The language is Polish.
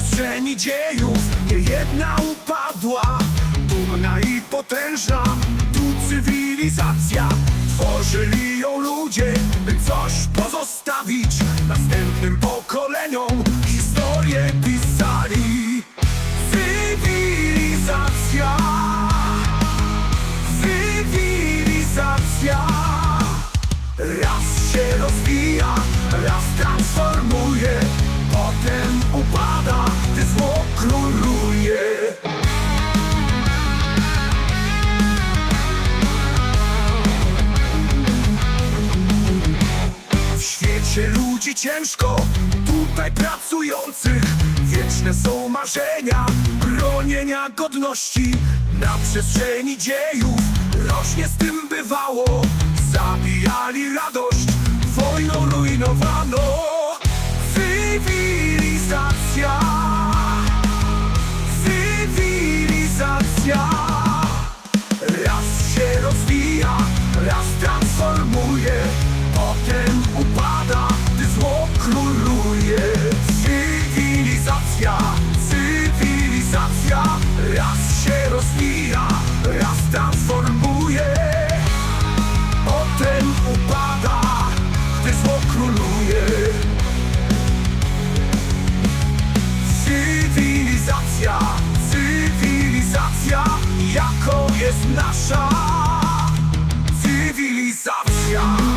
przestrzeni dziejów. Nie jedna upadła Dumna i potężna, tu cywilizacja Tworzyli ją ludzie, by coś pozostawić Następnym pokoleniom. Historię pisali Cywilizacja. Cywilizacja. Raz się rozwija, raz transformuje. Ludzi ciężko, tutaj pracujących Wieczne są marzenia, bronienia godności. Na przestrzeni dziejów rośnie z tym bywało. Zabijali radość, wojną rujnowano. Cywilizacja. Cywilizacja formuje Potem upada, gdy zło króluje. Cywilizacja, cywilizacja Jaką jest nasza cywilizacja.